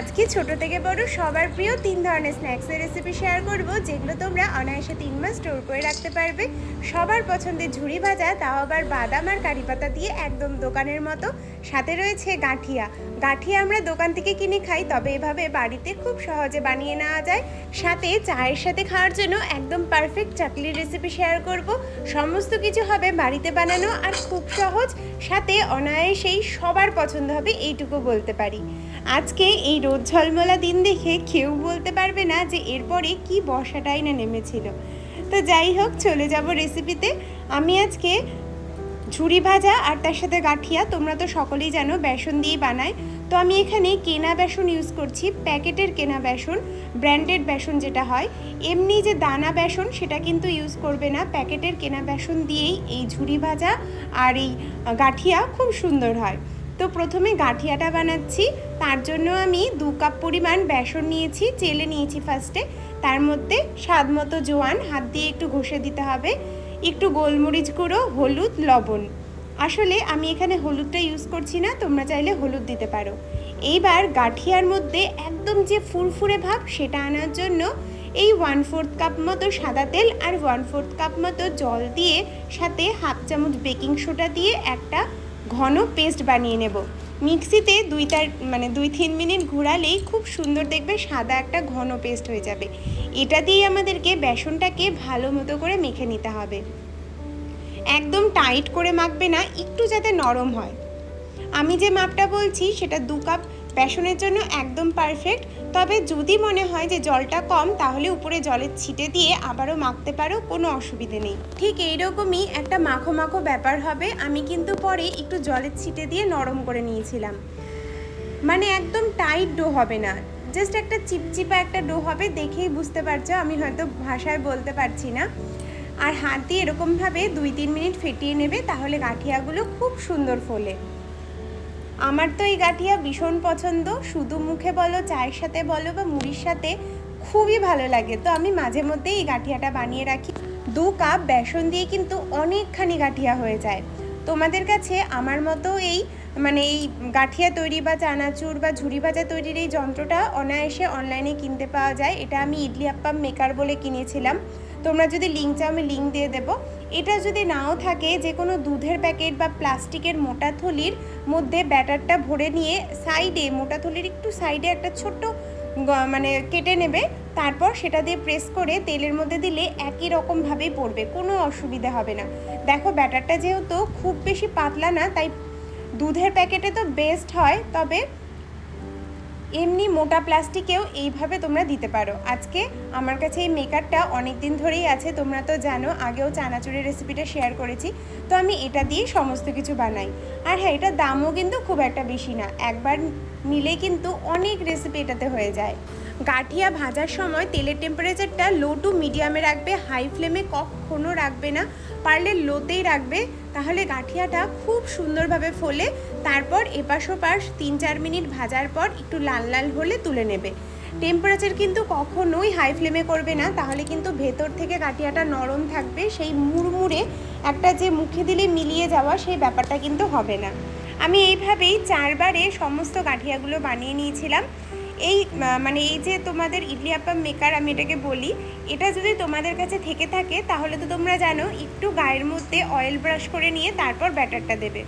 আজকে ছোট থেকে বড় সবার প্রিয় তিন ধরনের স্ন্যাক্সের রেসিপি শেয়ার করব, যেগুলো তোমরা অনায়াসে তিন মাস স্টোর করে রাখতে পারবে। সবার পছন্দের ঝুড়ি ভাজা, তাও আবার বাদাম আর কারি পাতা দিয়ে একদম দোকানের মতো। সাথে রয়েছে গাঁঠিয়া। গাঁঠিয়া আমরা দোকান থেকে কিনে খাই, তবে এভাবে বাড়িতে খুব সহজে বানিয়ে নেওয়া যায়। সাথে চায়ের সাথে খাওয়ার জন্য একদম পারফেক্ট চাকলির রেসিপি শেয়ার করব। সমস্ত কিছু হবে বাড়িতে বানানো আর খুব সহজ। সাথে অনায়াসেই সবার পছন্দ হবে, এইটুকু বলতে পারি। আজকে এই রোদ ঝলমলা দিন দেখে কেউ বলতে পারবে না যে এরপরে কি বর্ষাটাই না নেমেছিল। তো যাই হোক, চলে যাব রেসিপিতে আমি আজকে ঝুরি ভাজা আর তার সাথে গাঁঠিয়া, তোমরা তো সকলেই জানো, বেসন দিয়ে বানায় তো আমি এখানে কেনা বেসন ইউজ করছি, প্যাকেটের কেনা বেসন ব্র্যান্ডেড বেসন যেটা হয়। এমনি যে দানা বেসন, সেটা কিন্তু ইউজ করবে না। প্যাকেটের কেনা বেসন দিয়েই এই ঝুরি ভাজা আর এই গাঁঠিয়া খুব সুন্দর হয়। তো প্রথমে গাঁঠিয়াটা বানাচ্ছি। তার জন্য আমি দু কাপ পরিমাণ বেসন নিয়েছি, চেলে নিয়েছি ফার্স্টে তার মধ্যে স্বাদ মতো জোয়ান, হাত দিয়ে একটু ঘষে দিতে হবে। একটু গোলমরিচ গুঁড়ো, হলুদ, লবণ। আসলে আমি এখানে হলুদটা ইউজ করছি না, তোমরা চাইলে হলুদ দিতে পারো। এইবার গাঠিয়ার মধ্যে একদম যে ফুরফুরে ভাব, সেটা আনার জন্য এই ওয়ান ফোর্থ কাপ মতো সাদা তেল আর ওয়ান ফোর্থ কাপ মতো জল দিয়ে সাথে হাফ চামচ বেকিং সোডা দিয়ে একটা ঘন পেস্ট বানিয়ে নেব। মিক্সিতে দুই তার মানে দুই তিন মিনিট ঘোরালেই খুব সুন্দর দেখবে সাদা একটা ঘন পেস্ট হয়ে যাবে। এটা দিয়েই আমাদেরকে বেসনটাকে ভালো মতো করে মেখে নিতে হবে। একদম টাইট করে মাখবে না, একটু যাতে নরম হয়। আমি যে মাপটা বলছি, সেটা দু কাপ বেসনের জন্য একদম পারফেক্ট। তবে যদি মনে হয় যে জলটা কম, তাহলে উপরে জলের ছিটে দিয়ে আবারও মাখতে পারো, কোনো অসুবিধে নেই। ঠিক এইরকমই একটা মাখো মাখো ব্যাপার হবে। আমি কিন্তু পরে একটু জলের ছিটে দিয়ে নরম করে নিয়েছিলাম। মানে একদম টাইট ডো হবে না। জাস্ট একটা চিপচিপা একটা ডো হবে, দেখেই বুঝতে পারছ। আমি হয়তো ভাষায় বলতে পারছি না। আর হাত দিয়ে এরকমভাবে দুই তিন মিনিট ফেটিয়ে নেবে, তাহলে গাঠিয়াগুলো খুব সুন্দর ফোলে। আমার তো এই গাঠিয়া ভীষণ পছন্দ। শুধু মুখে বলো, চায়ের সাথে বলো বা মুড়ির সাথে খুবই ভালো লাগে। তো আমি মাঝে মধ্যে এই গাঠিয়াটা বানিয়ে রাখি। দু কাপ বেসন দিয়ে কিন্তু অনেকখানি গাঠিয়া হয়ে যায়। তোমাদের কাছে আমার মতো এই মানে এই গাঠিয়া তৈরি বা চানাচুর বা ঝুড়ি ভাজা তৈরির এই যন্ত্রটা অনায়াসে অনলাইনে কিনতে পাওয়া যায়। এটা আমি ইডলি আপ্পাম মেকার বলে কিনেছিলাম। তোমরা যদি লিঙ্ক চাও আমি লিঙ্ক দিয়ে দেবো। এটা যদি নাও থাকে যে কোনো দুধের প্যাকেট বা প্লাস্টিকের মোটা থলির মধ্যে ব্যাটারটা ভরে নিয়ে সাইডে, মোটা থলির একটু সাইডে একটা ছোট্ট মানে কেটে নেবে, তারপর সেটা দিয়ে প্রেস করে তেলের মধ্যে দিলে একই রকমভাবেই পড়বে, কোনো অসুবিধা হবে না। দেখো, ব্যাটারটা যেহেতু খুব বেশি পাতলা না, তাই দুধের প্যাকেটে তো বেস্ট হয়, তবে এমনি মোটা প্লাস্টিকেও এইভাবে তোমরা দিতে পারো। আজকে আমার কাছে এই মেকারটা অনেক দিন ধরেই আছে, তোমরা তো জানো, আগেও চানাচুরের রেসিপিটা শেয়ার করেছি। তো আমি এটা দিয়ে সমস্ত কিছু বানাই। আর হ্যাঁ এটার দামও কিন্তু খুব একটা বেশি না। একবার নিলে কিন্তু অনেক রেসিপি এটাতে হয়ে যায়। গাঠিয়া ভাজার সময় তেলের টেম্পারেচারটা লো টু মিডিয়ামে রাখবে হাই ফ্লেমে কখনো রাখবে না। পারলে লোতেই রাখবে। তাহলে গাঠিয়াটা খুব সুন্দরভাবে ফোলে তারপর এপাশ ওপাশ তিন চার মিনিট ভাজার পর একটু লাল লাল হলে তুলে নেবে। টেম্পারেচার কিন্তু কখনোই হাই ফ্লেমে করবে না, তাহলে কিন্তু ভেতর থেকে গাঠিয়াটা নরম থাকবে, সেই মুড়মুড়ে একটা যে মুখে দিলে মিলিয়ে যাওয়া সেই ব্যাপারটা কিন্তু হবে না। আমি এইভাবেই চারবারে সমস্ত কাঠিয়াগুলো বানিয়ে নিয়েছিলাম। এই মানে এই যে তোমাদের ইডলি আপ্পাম মেকার আমি এটাকে বলি, এটা যদি তোমাদের কাছে থেকে থাকে, তাহলে তো তোমরা জানো, একটু গায়ের মধ্যে অয়েল ব্রাশ করে নিয়ে তারপর ব্যাটারটা দেবে।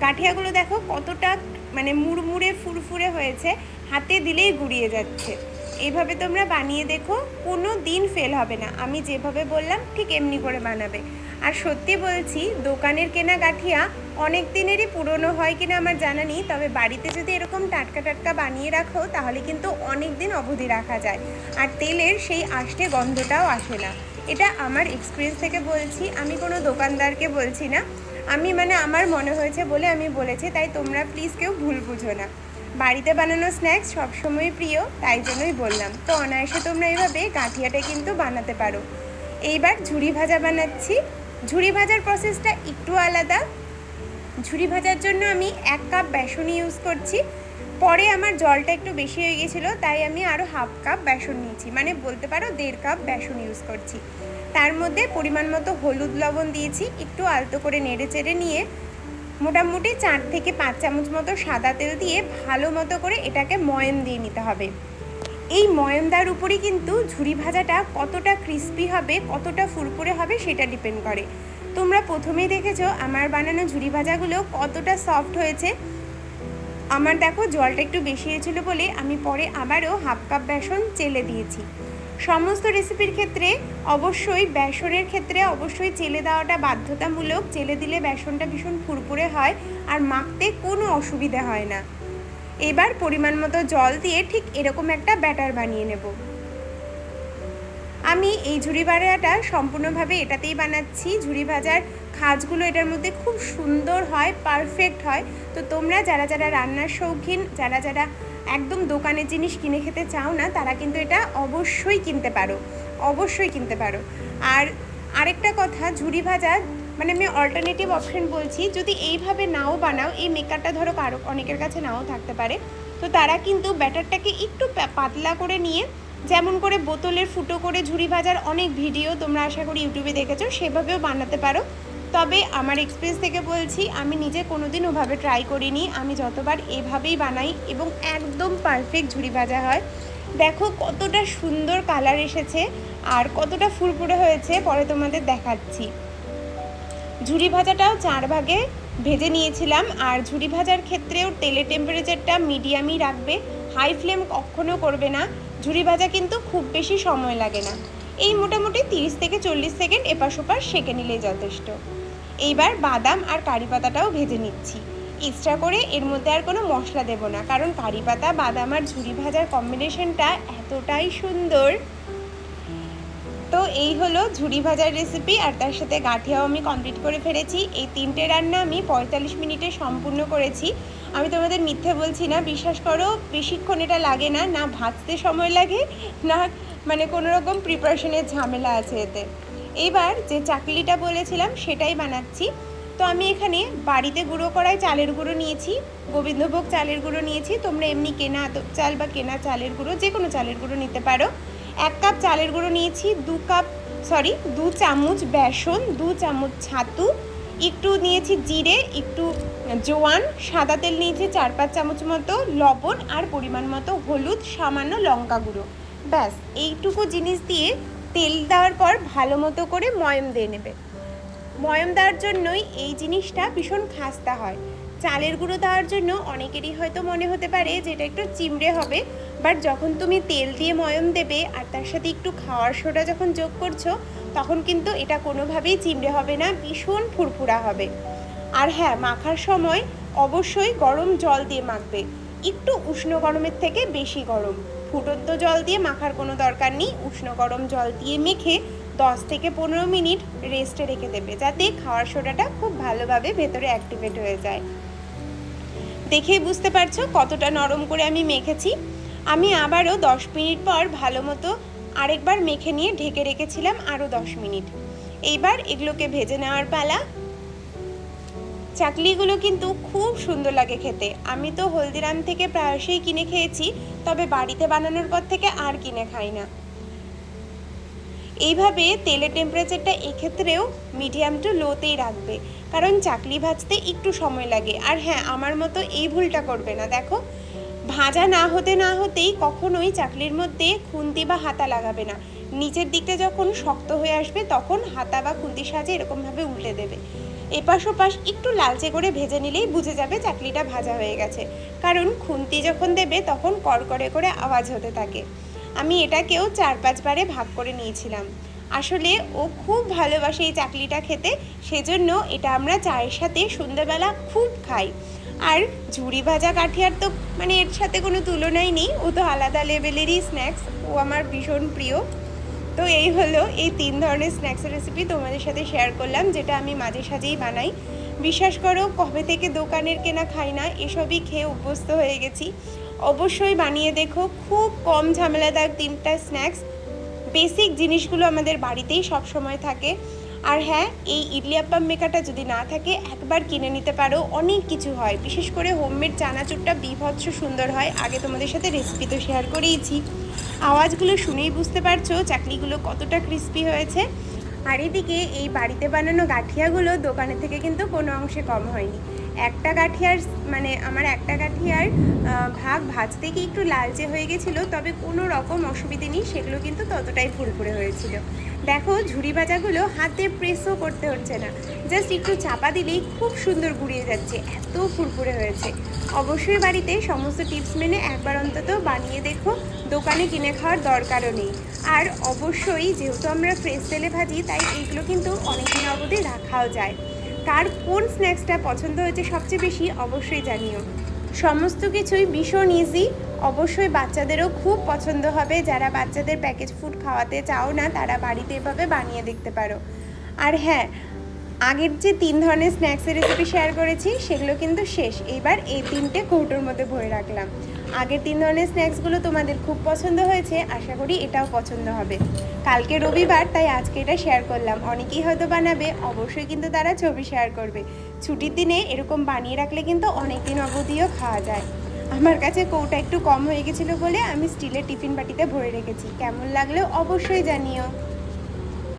গাঠিয়াগুলো দেখো কতটা মানে মুড়মুড়ে, ফুরফুরে হয়েছে। হাতে দিলেই গুড়িয়ে যাচ্ছে। এইভাবে তোমরা বানিয়ে দেখো, কোনো দিন ফেল হবে না। আমি যেভাবে বললাম, ঠিক এমনি করে বানাবে। আর সত্যি বলছি, দোকানের কেনা গাঠিয়া অনেক দিনেরই পুরনো হয় কিনা আমার জানা নেই, তবে বাড়িতে যদি এরকম টাটকা টাটকা বানিয়ে রাখো, তাহলে কিন্তু অনেক দিন অবধি রাখা যায়। আর তেলের সেই আষ্টে গন্ধটাও আসে না। এটা আমার এক্সপিরিয়েন্স থেকে বলছি। আমি কোনো দোকানদারকে বলছি না। আমি মানে আমার মনে হয়েছে বলে আমি বলেছি, তাই তোমরা প্লিজ কেউ ভুল বুঝো না। বাড়িতে বানানো স্ন্যাক্স সবসময় প্রিয়, তাই জন্যই বললাম। তো অনায়াসে তোমরা এইভাবে গাঁঠিয়াটা কিন্তু বানাতে পারো। এইবার ঝুড়ি ভাজা বানাচ্ছি। ঝুড়ি ভাজার প্রসেসটা একটু আলাদা। ঝুড়ি ভাজার জন্য আমি এক কাপ বেসন ইউজ করছি। পরে আমার জলটা একটু বেশি হয়ে গেছিল, তাই আমি আরও হাফ কাপ বেসন নিয়েছি। মানে বলতে পারো দেড় কাপ বেসন ইউজ করছি। তার মধ্যে পরিমাণ মতো হলুদ লবণ দিয়েছি, একটু আলতো করে নেড়ে চেড়ে নিয়ে মোটামুটি চার থেকে পাঁচ চামচ মতো সাদা তেল দিয়ে ভালো মতো করে এটাকে ময়ম দিয়ে নিতে হবে। এই ময়মদার উপরই কিন্তু ঝুরি ভাজাটা কতটা ক্রিস্পি হবে, কতটা ফুরফুরে হবে সেটা ডিপেন্ড করে। তোমরা প্রথমেই দেখেছ আমার বানানো ঝুরি ভাজাগুলো কতটা সফট হয়েছে। আমার দেখো জলটা একটু বেশি হয়েছিল বলে আমি পরে আবারও হাফ কাপ বেসন চেলে দিয়েছি। সমস্ত রেসিপির ক্ষেত্রে অবশ্যই বেসনের ক্ষেত্রে অবশ্যই চেলে দেওয়াটা বাধ্যতামূলক। চেলে দিলে বেসনটা ভীষণ ফুরফুরে হয় আর মাখতে কোনো অসুবিধা হয় না। এবার পরিমাণ মতো জল দিয়ে ঠিক এরকম একটা ব্যাটার বানিয়ে নেব। আমি এই ঝুড়ি ভাজাটা সম্পূর্ণভাবে এটাতেই বানাচ্ছি। ঝুড়ি ভাজার খাজগুলো এটার মধ্যে খুব সুন্দর হয় পারফেক্ট হয়। তো তোমরা যারা যারা রান্নার শৌখিন, যারা যারা একদম দোকানের জিনিস কিনে খেতে চাও না, তারা কিন্তু এটা অবশ্যই কিনতে পারো, অবশ্যই কিনতে পারো। আর আরেকটা কথা, ঝুড়ি ভাজা মানে আমি অল্টারনেটিভ অপশন বলছি, যদি এইভাবে নাও বানাও, এই মেকারটা ধরো কারও, অনেকের কাছে নাও থাকতে পারে, তো তারা কিন্তু ব্যাটারটাকে একটু পাতলা করে নিয়ে, যেমন করে বোতলের ফুটো করে ঝুড়ি ভাজার অনেক ভিডিও তোমরা আশা করি ইউটিউবে দেখেছ, সেভাবেও বানাতে পারো। তবে আমার এক্সপিরিয়েন্স থেকে বলছি, আমি নিজে কোনোদিন ওভাবে ট্রাই করিনি। আমি যতবার এভাবেই বানাই এবং একদম পারফেক্ট ঝুড়ি ভাজা হয়। দেখো কতটা সুন্দর কালার এসেছে আর কতটা ফুরফুরে হয়েছে, পরে তোমাদের দেখাচ্ছি। ঝুড়ি ভাজাটাও চার ভাগে ভেজে নিয়েছিলাম আর ঝুড়ি ভাজার ক্ষেত্রেও তেলের টেম্পারেচারটা মিডিয়ামই রাখবে। হাই ফ্লেম কখনো করবে না। ঝুড়ি ভাজা কিন্তু খুব বেশি সময় লাগে না। এই মোটামুটি তিরিশ থেকে চল্লিশ সেকেন্ড এপাশ ওপাশ সেঁকে নিলেই যথেষ্ট। এইবার বাদাম আর কারি পাতাটাও ভেজে নিচ্ছি। এক্সট্রা করে এর মধ্যে আর কোনো মশলা দেব না, কারণ কারি পাতা, বাদাম আর ঝুড়ি ভাজার কম্বিনেশনটা এতটাই সুন্দর। তো এই হলো ঝুড়ি ভাজার রেসিপি আর তার সাথে গাঠিয়াও আমি কমপ্লিট করে ফেলেছি। এই তিনটে রান্না আমি পঁয়তাল্লিশ মিনিটে সম্পূর্ণ করেছি। আমি তোমাদের মিথ্যে বলছি না, বিশ্বাস করো, বেশিক্ষণ এটা লাগে না না ভাজতে সময় লাগে, না মানে কোনো রকম প্রিপারেশনের ঝামেলা আছে এতে। এবার যে চাকলিটা বলেছিলাম, সেটাই বানাচ্ছি। তো আমি এখানে বাড়িতে গুঁড়ো করায় চালের গুঁড়ো নিয়েছি, গোবিন্দভোগ চালের গুঁড়ো নিয়েছি। তোমরা এমনি কেনা আতপ চাল বা কেনা চালের গুঁড়ো যে কোনো চালের গুঁড়ো নিতে পারো। এক কাপ চালের গুঁড়ো নিয়েছি, দু কাপ সরি দু চামচ বেসন, দু চামচ ছাতু, একটু নিয়েছি জিরে, একটু জোয়ান, সাদা তেল নিয়েছি, চার পাঁচ চামচ মতো লবণ আর পরিমাণ মতো হলুদ, সামান্য লঙ্কা গুঁড়ো। ব্যাস, এইটুকু জিনিস দিয়ে তেল দেওয়ার পর ভালো মতো করে ময়ম দিয়ে নেবে। ময়ম দেওয়ার জন্যই এই জিনিসটা ভীষণ খাস্তা হয়। চালের গুঁড়ো দেওয়ার জন্য অনেকেরই হয়তো মনে হতে পারে যে এটা একটু চিমড়ে হবে, বাট যখন তুমি তেল দিয়ে ময়ম দেবে আর তার সাথে একটু খাওয়ার সোডা যখন যোগ করছ, তখন কিন্তু এটা কোনোভাবেই চিমড়ে হবে না, ভীষণ ফুরফুরা হবে। আর হ্যাঁ মাখার সময় অবশ্যই গরম জল দিয়ে মাখবে। একটু উষ্ণ গরমের থেকে বেশি গরম। ফুটন্ত জল দিয়ে মাখার কোনো দরকার নেই। উষ্ণ গরম জল দিয়ে মেখে দশ থেকে পনেরো মিনিট রেস্টে রেখে দেবে, যাতে খাওয়ার সোডাটা খুব ভালোভাবে ভেতরে অ্যাক্টিভেট হয়ে যায়। দেখেই বুঝতে পারছ কতটা নরম করে আমি মেখেছি? আমি আবারও দশ মিনিট পর ভালো মতো আরেকবার মেখে নিয়ে ঢেকে রেখেছিলাম আরও দশ মিনিট। এইবার এগুলোকে ভেজে নেওয়ার পালা। চাকলিগুলো কিন্তু খুব সুন্দর লাগে খেতে। আমি তো হলদিরাম থেকে প্রায়শই কিনে খেয়েছি, তবে বাড়িতে বানানোর পর থেকে আর কিনে খাই না। এইভাবে তেলের টেম্পারেচারটা এক্ষেত্রেও মিডিয়াম টু লোতেই রাখবে, কারণ চাকলি ভাজতে একটু সময় লাগে। আর হ্যাঁ আমার মতো এই ভুলটা করবে না, দেখো। ভাজা না হতে না হতেই কখনোই চাকলির মধ্যে খুন্তি বা হাতা লাগাবে না। নিচের দিকটা যখন শক্ত হয়ে আসবে, তখন হাতা বা খুন্তির সাহায্যে এরকমভাবে উল্টে দেবে। এপাশ ওপাশ একটু লালচে করে ভেজে নিলেই বুঝে যাবে চাকলিটা ভাজা হয়ে গেছে। কারণ খুন্তি যখন দেবে তখন কড়কড়ে করে আওয়াজ হতে থাকে। আমি এটাকেও চার পাঁচবারে ভাগ করে নিয়েছিলাম। আসলে ও খুব ভালোবাসে এই চাকলিটা খেতে, সেজন্য এটা আমরা চায়ের সাথে সন্ধ্যাবেলা খুব খাই। আর ঝুড়ি ভাজা কাঠিয়ার তো মানে এর সাথে কোনো তুলনাই নেই, ও তো আলাদা লেভেলেরই স্ন্যাক্স ও আমার ভীষণ প্রিয়। তো এই হলো এই তিন ধরনের স্ন্যাক্সের রেসিপি তোমাদের সাথে শেয়ার করলাম, যেটা আমি মাঝে সাঝেই বানাই। বিশ্বাস করো, কবে থেকে দোকানের কেনা খাই না, এসবই খেয়ে অভ্যস্ত হয়ে গেছি। অবশ্যই বানিয়ে দেখো, খুব কম ঝামেলাদার তিনটা স্ন্যাক্স বেসিক জিনিসগুলো আমাদের বাড়িতেই সবসময় থাকে। আর হ্যাঁ এই ইডলি আপ্পাম মেকাটা যদি না থাকে, একবার কিনে নিতে পারো। অনেক কিছু হয়। বিশেষ করে হোমমেড চানাচুরটা বিভৎস সুন্দর হয়। আগে তোমাদের সাথে রেসিপি তো শেয়ার করেইছি। আওয়াজগুলো শুনেই বুঝতে পারছ চাকলিগুলো কতটা ক্রিস্পি হয়েছে। আর এদিকে এই বাড়িতে বানানো গাঠিয়াগুলো দোকানের থেকে কিন্তু কোনো অংশে কম হয়নি। একটা গাঠিয়ার মানে আমার একটা গাঠিয়ার ভাগ ভাজতে গিয়ে একটু লালচে হয়ে গেছিল, তবে কোনো রকম অসুবিধে নেই, সেগুলো কিন্তু ততটাই ফুরফুরে হয়েছিল। দেখো, ঝুড়ি ভাজাগুলো হাতে প্রেসও করতে হচ্ছে না। জাস্ট একটু চাপা দিলেই খুব সুন্দর গুড়িয়ে যাচ্ছে, এত ফুরফুরে হয়েছে। অবশ্যই বাড়িতে সমস্ত টিপস মেনে একবার অন্তত বানিয়ে দেখো, দোকানে কিনে খাওয়ার দরকারও নেই। আর অবশ্যই যেহেতু আমরা ফ্রেশ তেলে ভাজি, তাই এইগুলো কিন্তু অনেকদিন অবধি রাখাও যায়। কার কোন স্ন্যাক্সটা পছন্দ হয়েছে সবচেয়ে বেশি অবশ্যই জানিও। সমস্ত কিছুই ভীষণ ইজি অবশ্যই বাচ্চাদেরও খুব পছন্দ হবে। যারা বাচ্চাদের প্যাকেজ ফুড খাওয়াতে চাও না, তারা বাড়িতে এভাবে বানিয়ে দেখতে পারো। আর হ্যাঁ আগের যে তিন ধরনের স্ন্যাক্সের রেসিপি শেয়ার করেছি, সেগুলো কিন্তু শেষ। এইবার এই তিনটে কৌটোর মধ্যে ভরে রাখলাম। আগের তিন ধরনের স্ন্যাক্সগুলো তোমাদের খুব পছন্দ হয়েছে, আশা করি এটাও পছন্দ হবে। কালকে রবিবার, তাই আজকে এটা শেয়ার করলাম। অনেকেই হয়তো বানাবে, অবশ্যই কিন্তু তারা ছবি শেয়ার করবে। ছুটির দিনে এরকম বানিয়ে রাখলে কিন্তু অনেক দিন অবধিও খাওয়া যায়। আমার কাছে কৌটা একটু কম হয়ে গেছিল বলে আমি স্টিলের টিফিন বাটিতে ভরে রেখেছি। কেমন লাগলেও অবশ্যই জানিও।